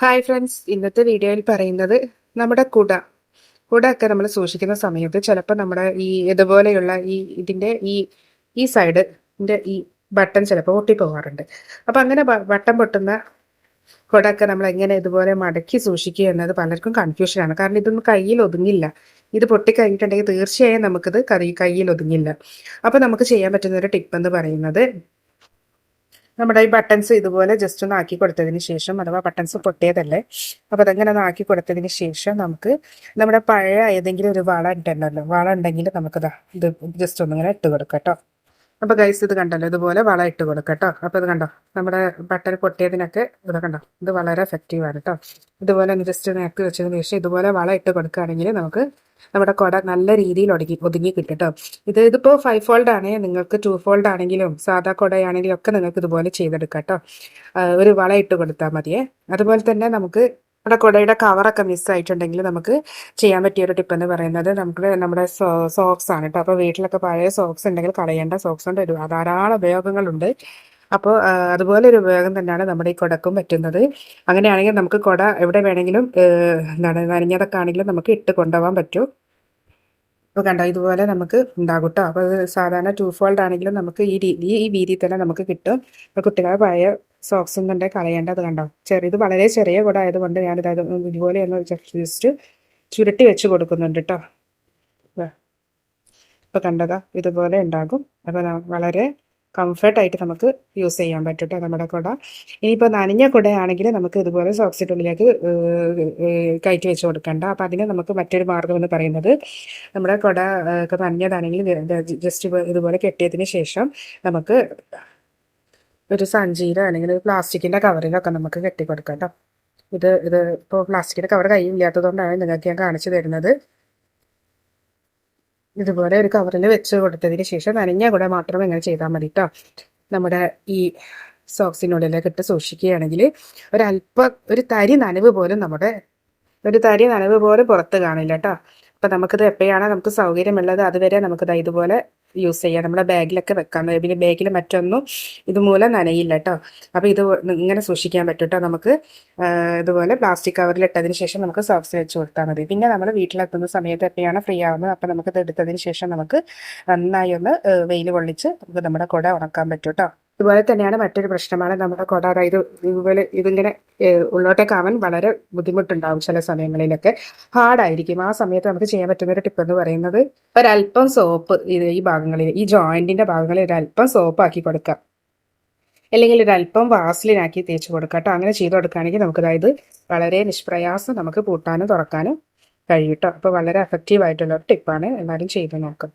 Hi friends ഇന്നത്തെ വീഡിയോയിൽ പറയുന്നത് നമ്മുടെ കുട. കുട ഒക്കെ നമ്മൾ സൂക്ഷിക്കുന്ന സമയത്ത് ചിലപ്പോൾ നമ്മുടെ ഈ ഇതുപോലെയുള്ള ഈ ഇതിന്റെ ഈ ഈ സൈഡിന്റെ ഈ ബട്ടൺ ചിലപ്പോൾ പൊട്ടിപ്പോകാറുണ്ട്. അപ്പം അങ്ങനെ ബട്ടൺ പൊട്ടുന്ന കുടയൊക്കെ നമ്മൾ എങ്ങനെ ഇതുപോലെ മടക്കി സൂക്ഷിക്കുക എന്നത് പലർക്കും കൺഫ്യൂഷനാണ് കാരണം ഇതൊന്നും കയ്യിൽ ഒതുങ്ങില്ല. ഇത് പൊട്ടിക്കഴിഞ്ഞിട്ടുണ്ടെങ്കിൽ തീർച്ചയായും നമുക്കിത് കറി കയ്യിൽ ഒതുങ്ങില്ല. അപ്പോൾ നമുക്ക് ചെയ്യാൻ പറ്റുന്ന ഒരു ടിപ്പ് എന്ന് പറയുന്നത് നമ്മുടെ ഈ ബട്ടൺസ് ഇതുപോലെ ജസ്റ്റ് ഒന്ന് ആക്കി കൊടുത്തതിന് ശേഷം അഥവാ ബട്ടൺസ് പൊട്ടിയതല്ലേ അപ്പോൾ അതങ്ങനെ ഒന്ന് ആക്കി കൊടുത്തതിന് ശേഷം നമുക്ക് നമ്മുടെ പഴയ ഏതെങ്കിലും ഒരു വള ഉണ്ടല്ലോ വള ഉണ്ടെങ്കിൽ നമുക്ക് ഇത് ജസ്റ്റ് ഒന്നിങ്ങനെ ഇട്ട് കൊടുക്കാം കേട്ടോ അപ്പോൾ ഗൈസ് ഇത് കണ്ടല്ലോ ഇതുപോലെ വള ഇട്ട് കൊടുക്കാം കേട്ടോ അപ്പോൾ ഇത് കണ്ടോ നമ്മുടെ ബട്ടൺ പൊട്ടിയതിനൊക്കെ ഇത് കണ്ടോ ഇത് വളരെ എഫക്റ്റീവ് ആണ് കേട്ടോ ഇതുപോലെ ഒന്ന് ജസ്റ്റ് നേരത്തെ വെച്ചതിന് ശേഷം ഇതുപോലെ വള ഇട്ട് കൊടുക്കുകയാണെങ്കിൽ നമുക്ക് നമ്മുടെ കുട നല്ല രീതിയിൽ ഒടുങ്ങി ഒതുങ്ങി കിട്ടും കേട്ടോ ഇത് ഇതിപ്പോൾ ഫൈവ് ഫോൾഡ് ആണെങ്കിൽ നിങ്ങൾക്ക് ടു ഫോൾഡ് ആണെങ്കിലും സാധാ കുടയാണെങ്കിലും ഒക്കെ നിങ്ങൾക്ക് ഇതുപോലെ ചെയ്തെടുക്കാം കേട്ടോ ഒരു വള ഇട്ട് കൊടുത്താൽ മതിയേ. അതുപോലെ തന്നെ നമുക്ക് നമ്മുടെ കുടയുടെ കവറൊക്കെ മിസ്സായിട്ടുണ്ടെങ്കിൽ നമുക്ക് ചെയ്യാൻ പറ്റിയ ഒരു ടിപ്പ് എന്ന് പറയുന്നത് നമുക്ക് നമ്മുടെ സോക്സ് ആണ് കേട്ടോ അപ്പോൾ വീട്ടിലൊക്കെ പഴയ സോക്സ് ഉണ്ടെങ്കിൽ കളയേണ്ട സോക്സ് കൊണ്ട് ധാരാളം ഉപയോഗങ്ങളുണ്ട്. അപ്പോൾ അതുപോലെ ഒരു ഉപയോഗം തന്നെയാണ് നമ്മുടെ ഈ കുടക്കും പറ്റുന്നത്. അങ്ങനെയാണെങ്കിൽ നമുക്ക് കുട എവിടെ വേണമെങ്കിലും എന്താണ് നനഞ്ഞതൊക്കെ ആണെങ്കിലും നമുക്ക് ഇട്ട് കൊണ്ടുപോകാൻ പറ്റും. അപ്പോൾ കണ്ടോ ഇതുപോലെ നമുക്ക് ഉണ്ടാകും കേട്ടോ അപ്പോൾ സാധാരണ ടു ഫോൾഡ് ആണെങ്കിലും നമുക്ക് ഈ രീതി ഈ രീതിയിൽ തന്നെ നമുക്ക് കിട്ടും. അപ്പോൾ കുട്ടികളെ പഴയ സോക്സും കൊണ്ട് കളയേണ്ടത് കണ്ടോ? ചെറിയത് വളരെ ചെറിയ കുട ആയതുകൊണ്ട് ഞാനിത് ഇതുപോലെ ഒന്ന് ജസ്റ്റ് ചുരുട്ടി വെച്ച് കൊടുക്കുന്നുണ്ട് കേട്ടോ ഇപ്പോൾ കണ്ടതാ ഇതുപോലെ ഉണ്ടാകും. അപ്പോൾ വളരെ കംഫർട്ടായിട്ട് നമുക്ക് യൂസ് ചെയ്യാൻ പറ്റും നമ്മുടെ കുട. ഇനിയിപ്പോൾ നനഞ്ഞ കുടയാണെങ്കിൽ നമുക്ക് ഇതുപോലെ സോക്സിറ്റുള്ളിലേക്ക് കയറ്റി വെച്ച് കൊടുക്കണ്ട. അപ്പം അതിന് നമുക്ക് മറ്റൊരു മാർഗം എന്ന് പറയുന്നത് നമ്മുടെ കുട ഒക്കെ നനഞ്ഞതാണെങ്കിൽ ജസ്റ്റ് ഇതുപോലെ കെട്ടിയതിന് ശേഷം നമുക്ക് ഒരു സഞ്ചിയിലോ അല്ലെങ്കിൽ ഒരു പ്ലാസ്റ്റിക്കിന്റെ കവറിലൊക്കെ നമുക്ക് കെട്ടി കൊടുക്കാം കേട്ടോ ഇത് ഇത് ഇപ്പോൾ പ്ലാസ്റ്റിക്കിന്റെ കവർ കയ്യില്ലാത്തതുകൊണ്ടാണ് നിങ്ങൾക്ക് ഞാൻ കാണിച്ചു തരുന്നത്. ഇതുപോലെ ഒരു കവറിൽ വെച്ച് കൊടുത്തതിന് ശേഷം നനഞ്ഞ കൂടെ മാത്രം ഇങ്ങനെ ചെയ്താൽ മതി കേട്ടോ നമ്മുടെ ഈ സോക്സിനുള്ളിലേക്ക് ഇട്ട് സൂക്ഷിക്കുകയാണെങ്കിൽ ഒരല്പം ഒരു തരി നനവ് പോലും നമ്മുടെ ഒരു തരി നനവ് പോലും പുറത്ത് കാണില്ല കേട്ടോ അപ്പം നമുക്കിത് എപ്പോഴാണ് നമുക്ക് സൗകര്യമുള്ളത് അതുവരെ നമുക്കിത് ഇതുപോലെ യൂസ് ചെയ്യാം. നമ്മുടെ ബാഗിലൊക്കെ വെക്കാം. പിന്നെ ബാഗിൽ മറ്റൊന്നും ഇതുമൂലം നനയില്ല കേട്ടോ അപ്പോൾ ഇത് ഇങ്ങനെ സൂക്ഷിക്കാൻ പറ്റും കേട്ടോ നമുക്ക് ഇതുപോലെ പ്ലാസ്റ്റിക് കവറിൽ ഇട്ടതിന് ശേഷം നമുക്ക് സോക്സ് വെച്ച് കൊടുത്താൽ മതി. പിന്നെ നമ്മൾ വീട്ടിലെത്തുന്ന സമയത്ത് എപ്പോഴാണ് ഫ്രീ ആവുന്നത് അപ്പോൾ നമുക്കിത് എടുത്തതിന് ശേഷം നമുക്ക് നന്നായി ഒന്ന് വെയിൽ കൊള്ളിച്ച് നമുക്ക് നമ്മുടെ കുട ഉണക്കാൻ പറ്റും കേട്ടോ ഇതുപോലെ തന്നെയാണ് മറ്റൊരു പ്രശ്നമാണ് നമ്മുടെ കുട. അതായത് ഇതുപോലെ ഇതിങ്ങനെ ഉള്ളോട്ടേക്കാവാൻ വളരെ ബുദ്ധിമുട്ടുണ്ടാവും ചില സമയങ്ങളിലൊക്കെ. ഹാർഡായിരിക്കും. ആ സമയത്ത് നമുക്ക് ചെയ്യാൻ പറ്റുന്ന ഒരു ടിപ്പ് എന്ന് പറയുന്നത് ഒരല്പം സോപ്പ് ഈ ഭാഗങ്ങളിൽ ഈ ജോയിന്റിന്റെ ഭാഗങ്ങളിൽ ഒരല്പം സോപ്പ് ആക്കി കൊടുക്കാം. അല്ലെങ്കിൽ ഒരല്പം വാസ്ലിനാക്കി തേച്ച് കൊടുക്കാം കേട്ടോ. അങ്ങനെ ചെയ്ത് കൊടുക്കുകയാണെങ്കിൽ നമുക്ക് അതായത് വളരെ നിഷ്പ്രയാസം നമുക്ക് പൂട്ടാനും തുറക്കാനും കഴിയും കേട്ടോ. അപ്പോൾ വളരെ എഫക്റ്റീവ് ആയിട്ടുള്ള ഒരു ടിപ്പാണ്. എല്ലാവരും ചെയ്ത് നോക്കാം.